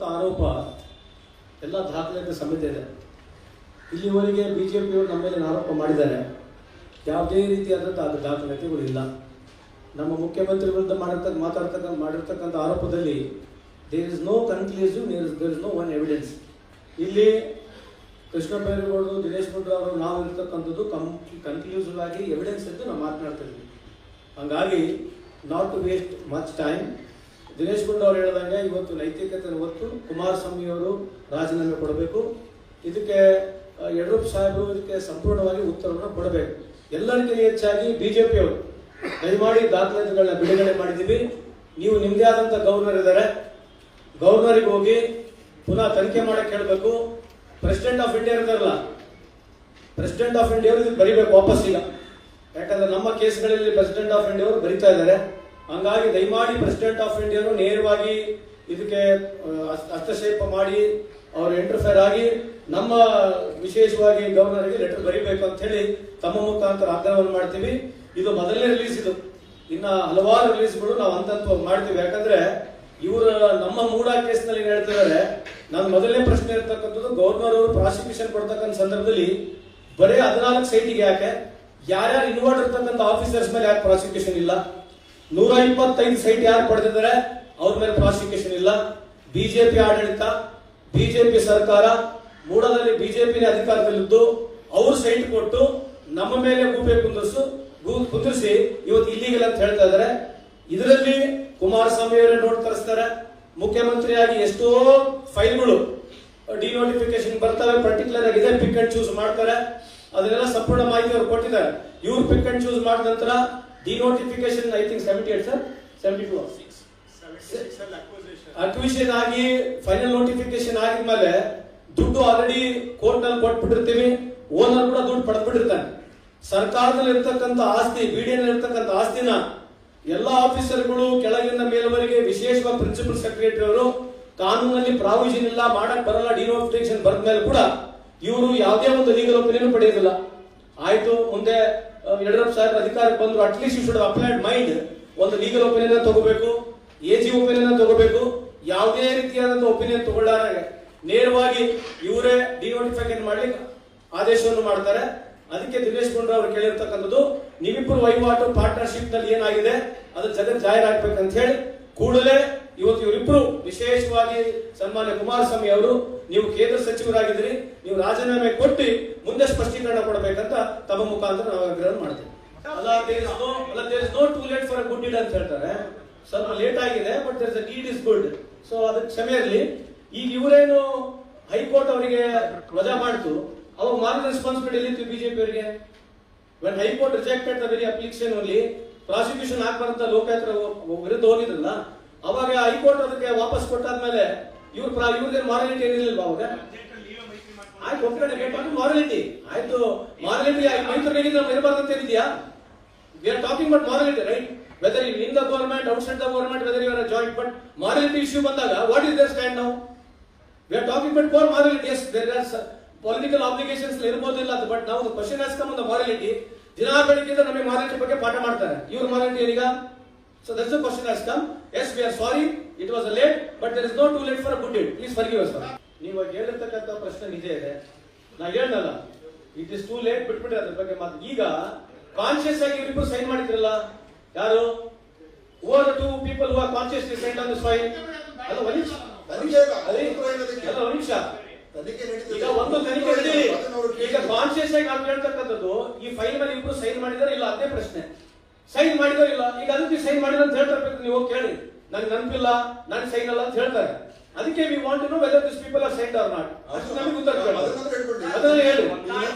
ಮಾಡಿರ್ತಕ್ಕಂಥ ಆರೋಪ ಎಲ್ಲ ದಾಖಲೆಗಳ ಸಮೇತ ಇದೆ. ಇಲ್ಲಿವರೆಗೆ ಬಿ ಜೆ ಪಿಯವರು ನಮ್ಮ ಮೇಲೆ ಆರೋಪ ಮಾಡಿದ್ದಾರೆ. ಯಾವುದೇ ರೀತಿಯಾದಂಥ ಅದು ದಾಖಲಾತಿಗಳು ಇಲ್ಲ. ನಮ್ಮ ಮುಖ್ಯಮಂತ್ರಿ ವಿರುದ್ಧ ಮಾಡಿರ್ತಕ್ಕ, ಮಾತಾಡ್ತಕ್ಕ, ಮಾಡಿರ್ತಕ್ಕಂಥ ಆರೋಪದಲ್ಲಿ there is no conclusive there is no one evidence ಇಲ್ಲಿ ಕೃಷ್ಣ ಬೈರೇಗೌಡರು, ದಿನೇಶ್ ಗುಂಡ್ರು ಅವರು ನಾವು ಇರ್ತಕ್ಕಂಥದ್ದು ಕಂ ಕನ್ಕ್ಲೂಸಿವ್ ಆಗಿ ಎವಿಡೆನ್ಸ್ ಎಂದು ನಾವು ಮಾತನಾಡ್ತಿದ್ವಿ ಹಂಗಾಗಿ not to waste much time Dinesh ಗುಂಡವ್ರು ಹೇಳಿದಂಗೆ ಇವತ್ತು ನೈತಿಕತೆ ಹೊತ್ತು ಕುಮಾರಸ್ವಾಮಿ ಅವರು ರಾಜೀನಾಮೆ ಕೊಡಬೇಕು. ಇದಕ್ಕೆ ಯಡಿಯೂರಪ್ಪ ಸಾಹೇಬರು ಇದಕ್ಕೆ ಸಂಪೂರ್ಣವಾಗಿ ಉತ್ತರವನ್ನು ಕೊಡಬೇಕು. ಎಲ್ಲರಿಗಿಂತ ಹೆಚ್ಚಾಗಿ ಬಿಜೆಪಿ ಅವರು. ದಯಮಾಡಿ ದಾಖಲಾತಿಗಳನ್ನ ಬಿಡುಗಡೆ ಮಾಡಿದ್ದೀವಿ. ನೀವು ನಿಮ್ಮದೇ ಆದಂಥ ಗವರ್ನರ್ ಇದ್ದಾರೆ. ಗವರ್ನರಿಗೆ ಹೋಗಿ ಪುನಃ ತನಿಖೆ ಮಾಡಕ್ಕೆ ಹೇಳಬೇಕು. ಪ್ರೆಸಿಡೆಂಟ್ ಆಫ್ ಇಂಡಿಯಾ ಇರ್ತಾರಲ್ಲ ಪ್ರೆಸಿಡೆಂಟ್ ಆಫ್ ಇಂಡಿಯಾ ಬರಿಬೇಕು ವಾಪಸ್ ಈಗ. ಯಾಕಂದ್ರೆ ನಮ್ಮ ಕೇಸ್ಗಳಲ್ಲಿ ಪ್ರೆಸಿಡೆಂಟ್ ಆಫ್ ಇಂಡಿಯಾ ಅವರು ಬರಿತಾ ಇದ್ದಾರೆ. ಹಂಗಾಗಿ ದಯಮಾಡಿ ಪ್ರೆಸಿಡೆಂಟ್ ಆಫ್ ಇಂಡಿಯಾನು ನೇರವಾಗಿ ಇದಕ್ಕೆ ಹಸ್ತಕ್ಷೇಪ ಮಾಡಿ ಅವರು ಇಂಟರ್ಫೇರ್ ಆಗಿ ನಮ್ಮ ವಿಶೇಷವಾಗಿ ಗವರ್ನರ್ಗೆ ಲೆಟರ್ ಬರೀಬೇಕು ಅಂತ ಹೇಳಿ ತಮ್ಮ ಮುಖಾಂತರ ಆಗ್ರಹವನ್ನು ಮಾಡ್ತೀವಿ. ಇದು ಮೊದಲನೇ ರಿಲೀಸ್ ಇದು. ಇನ್ನ ಹಲವಾರು ರಿಲೀಸ್ಗಳು ನಾವು ಹಂತ ಮಾಡ್ತೀವಿ. ಯಾಕಂದ್ರೆ ಇವರು ನಮ್ಮ ಮೂಡ ಕೇಸ್ನಲ್ಲಿ ನಲ್ಲಿ ಹೇಳ್ತಿದ್ದಾರೆ ನಾನು ಮೊದಲನೇ ಪ್ರಶ್ನೆ ಇರ್ತಕ್ಕಂಥದ್ದು ಗವರ್ನರ್ ಅವರು ಪ್ರಾಸಿಕ್ಯೂಷನ್ ಕೊಡ್ತಕ್ಕಂಥ ಸಂದರ್ಭದಲ್ಲಿ ಬರೀ ಹದಿನಾಲ್ಕು ಸೈಟಿಗೆ ಯಾಕೆ? ಯಾರ್ಯಾರು ಇನ್ವಾಲ್ವ್ ಇರ್ತಕ್ಕಂಥ ಆಫೀಸರ್ಸ್ ಮೇಲೆ ಯಾಕೆ ಪ್ರಾಸಿಕ್ಯೂಷನ್ ಇಲ್ಲ? ನೂರ ಇಪ್ಪತ್ತೈದು ಸೈಟ್ ಯಾರು ಪಡೆದಿದ್ದಾರೆ? ಅವ್ರ ಮೇಲೆ ಪ್ರಾಸಿಕ್ಯೂಷನ್ ಇಲ್ಲ. ಬಿಜೆಪಿ ಆಡಳಿತ, ಬಿಜೆಪಿ ಸರ್ಕಾರ ಮೂಡದಲ್ಲಿ ಬಿಜೆಪಿ ಅಧಿಕಾರದಲ್ಲಿದ್ದು ಅವ್ರು ಸೈಟ್ ಕೊಟ್ಟು ನಮ್ಮ ಮೇಲೆ ಗೂಬೆ ಕುಂದಿಸು ಕುಂದಿರಿಸಿ ಇವತ್ತು ಇಲ್ಲಿಗೆಲ್ಲ ಅಂತ ಹೇಳ್ತಾ ಇದ್ದಾರೆ. ಇದರಲ್ಲಿ ಕುಮಾರಸ್ವಾಮಿ ಅವರೇ ನೋಟ್ ತರಿಸ್ತಾರೆ. ಮುಖ್ಯಮಂತ್ರಿಯಾಗಿ ಎಷ್ಟೋ ಫೈಲ್ಗಳು ಡಿನೋಟಿಫಿಕೇಶನ್ ಬರ್ತವೆ ಪರ್ಟಿಕ್ಯುಲರ್ ಆಗಿ ಇದೇ ಪಿಕ್ ಅಂಡ್ ಚೂಸ್ ಮಾಡ್ತಾರೆ. ಅದನ್ನೆಲ್ಲ ಸಂಪೂರ್ಣ ಮಾಹಿತಿ ಅವ್ರು ಕೊಟ್ಟಿದ್ದಾರೆ. ಇವ್ರು ಪಿಕ್ ಅಂಡ್ ಚೂಸ್ ಮಾಡಿದ ನಂತರ denotification I think seventy eight sir seventy two acquisition ಆಗಿ ಫೈನಲ್ ನೋಟಿಫಿಕೇಶನ್ ಆಗಿದ್ಮೇಲೆ ದುಡ್ಡು ಆಲ್ರೆಡಿ ಕೋರ್ಟ್ನಲ್ಲಿ ಕೊಟ್ಬಿಟ್ಟಿರ್ತೀವಿ. ಓನರ್ ಕೂಡ ದುಡ್ಡು ಪಡೆದ್ಬಿಟ್ಟಿರ್ತಾನೆ. ಸರ್ಕಾರದಲ್ಲಿ ಇರ್ತಕ್ಕಂಥ ಆಸ್ತಿ ಬಿಡಿಎನ್ ಇರ್ತಕ್ಕಂಥ ಆಸ್ತಿನ ಎಲ್ಲ ಆಫೀಸರ್ಗಳು ಕೆಳಗಿನ ಮೇಲ್ವರೆಗೆ ವಿಶೇಷವಾಗಿ ಪ್ರಿನ್ಸಿಪಲ್ ಸೆಕ್ರೆಟರಿ ಅವರು ಕಾನೂನಲ್ಲಿ ಪ್ರಾವಿಷನ್ ಇಲ್ಲ, ಮಾಡಕ್ ಬರಲ್ಲ ಡಿನೋಟಿಫಿಕೇಶನ್ ಬರೆದ ಮೇಲೆ ಕೂಡ ಇವರು ಯಾವುದೇ ಒಂದು ಲೀಗಲ್ ಒಪಿನಿಯನ್ ಪಡೆಯೋದಿಲ್ಲ ಆಯ್ತು, ಮುಂದೆ ಯಡಿಯೂರಪ್ಪ ಸಾಹೇಬ್ರ ಅಧಿಕಾರಕ್ಕೆ ಬಂದ್ರು at least you should applied mind ಒಂದು ಲೀಗಲ್ ಒಪಿನಿಯನ್ ತಗೋಬೇಕು ಎ ಜಿ ಒಪಿನಿಯನ್ ತಗೋಬೇಕು, ಯಾವುದೇ ರೀತಿಯಾದಂತಹ ಒಪಿನಿಯನ್ ತಗೊಳ್ಳಾರೆ ನೇರವಾಗಿ ಇವರೇ ಡಿನೋಟಿಫಿಕೇಶನ್ ಮಾಡ್ಲಿಕ್ಕೆ ಆದೇಶವನ್ನು ಮಾಡ್ತಾರೆ. ಅದಕ್ಕೆ ದಿನೇಶ್ ಗುಂಡ್ರ ಅವರು ಕೇಳಿರ್ತಕ್ಕಂಥದ್ದು ನೀವಿಬ್ಬರು ವಹಿವಾಟು ಪಾರ್ಟ್ನರ್ಶಿಪ್ನಲ್ಲಿ ಏನಾಗಿದೆ, ಅದು ಜಗತ್ ಜಾಹೀರಾಗಬೇಕಂತ ಹೇಳಿ ಕೂಡಲೇ ಇವತ್ತು ಇವರಿಬ್ರು ವಿಶೇಷವಾಗಿ ಸನ್ಮಾನ್ಯ ಕುಮಾರಸ್ವಾಮಿ ಅವರು, ನೀವು ಕೇಂದ್ರ ಸಚಿವರಾಗಿದ್ದೀರಿ, ನೀವು ರಾಜೀನಾಮೆ ಕೊಟ್ಟು ಮುಂದೆ ಸ್ಪಷ್ಟೀಕರಣ ಕೊಡಬೇಕಂತ ತಮ್ಮ ಮುಖಾಂತರ ನಾವು ಆಗ್ರಹ ಮಾಡ್ತೀವಿ. a good deed ಅಂತ ಹೇಳ್ತಾರೆ. ಸ್ವಲ್ಪ ಲೇಟ್ ಆಗಿದೆ ಬಟ್ ದೇರ್ಸ್ ಗೀಡ್ ಇಸ್ ಗುಡ್ ಸೊ ಅದಕ್ಕೆ ಕ್ಷಮೆ ಇರಲಿ. ಈಗ ಇವರೇನು ಹೈಕೋರ್ಟ್ ಅವರಿಗೆ ವಜಾ ಮಾಡ್ತು, ಅವಾಗ ಮಾರ್ಗ ರೆಸ್ಪಾನ್ಸಿಬಿಲಿಟಿ ಎಲ್ಲಿತ್ತು ಬಿಜೆಪಿ ಅವರಿಗೆ? When high court rejected the very application ಅಲ್ಲಿ ಪ್ರಾಸಿಕ್ಯೂಷನ್ ಆಗ್ಬಾರಂತ ಲೋಕಾಯುಕ್ತ ವಿರುದ್ಧ ಹೋಗಿದ್ರಲ್ಲ ಅವಾಗ ಹೈಕೋರ್ಟ್ ಅದಕ್ಕೆ ವಾಪಸ್ ಕೊಟ್ಟಾದ್ಮೇಲೆ ಇವ್ರ ಇವ್ರಿಗೆ ಮಾರಾಲಿಟಿ ಏನಿಲ್ಲ ಅವಾಗ ಆಯ್ತು ಒಪ್ಕೊಂಡೆ ಬೇಕಾದ್ರೆ ಮಾರಾಲಿಟಿ ಆಯ್ತು ಮಾರಾಲಿಟಿ ಮೈತ್ರಿಗೆ ನಾವು ಅಂತ ಹೇಳಿದ್ಯಾ we are talking but morality right whether in in the government outside the government whether are joint but morality issue ಬಂದಾಗ ವಾಟ್ ಇಸ್ ದರ್ ಸ್ಟ್ಯಾಂಡ್ ನಾವು we are talking but for morality as there are political obligations ಇರ್ಬೋದಿಲ್ಲ ಅದು but ನಾವು question ಆಸ್ಕಮ್ come morality ದಿನಾ ಬೆಳಿಗ್ಗೆ ನಮಗೆ morality ಬಗ್ಗೆ ಪಾಠ ಮಾಡ್ತಾರೆ. ಇವ್ರ ಮಾರಾಲಿಟಿ ಏನೀಗ? So that's the question as come as we are sorry it was late but there is no too late for good date please forgive us ನೀವು ಹೇಳಿರ್ತಕ್ಕಂಥ ಪ್ರಶ್ನೆ ನಿಜ ಇದೆ. ನಾ ಹೇಳ್ದಲ್ಲ ಇಟ್ ಇಸ್ ಟೂ ಲೇಟ್ ಬಿಟ್ಬಿಟ್ರೆ ಅದ್ರ ಬಗ್ಗೆ ಮಾತು. ಈಗ ಕಾನ್ಶಿಯಸ್ ಆಗಿ ಇವರಿಬ್ಬರು ಸೈನ್ ಮಾಡಿದ್ರಲ್ಲ ಯಾರು? Over the two people who are consciously sign on this file ಅಲ್ಲ ಅಲ್ಲ ಒಂದು ಈಗ ಒಂದು ತನಿಖೆ ಈಗ ಕಾನ್ಶಿಯಸ್ ಆಗಿ ನಾವು ಹೇಳ್ತಕ್ಕಂಥದ್ದು ಈ ಫೈಲ್ ಮೇಲೆ ಇಬ್ರು ಸೈನ್ ಮಾಡಿದಾರೆ ಇಲ್ಲ ಅದೇ ಪ್ರಶ್ನೆ. ಸೈನ್ ಮಾಡಿದೋ ಇಲ್ಲ. ಈಗ ಅದಕ್ಕೆ ಸೈನ್ ಮಾಡಿದ ಅಂತ ಹೇಳ್ತಾರೆ ನೀವು ಹೋಗಿ ಕೇಳಿ. ನನಗೆ ನೆನಪಿಲ್ಲ ನನ್ ಸೈನ್ ಅಲ್ಲ ಅಂತ ಹೇಳ್ತಾರೆ. ಅದಕ್ಕೆ we want to know whether this people are sane or not ಅಷ್ಟು ನಮಗೆ ಗೊತ್ತಾಗ್ತದೆ ಅದನ್ನ ಹೇಳಿ.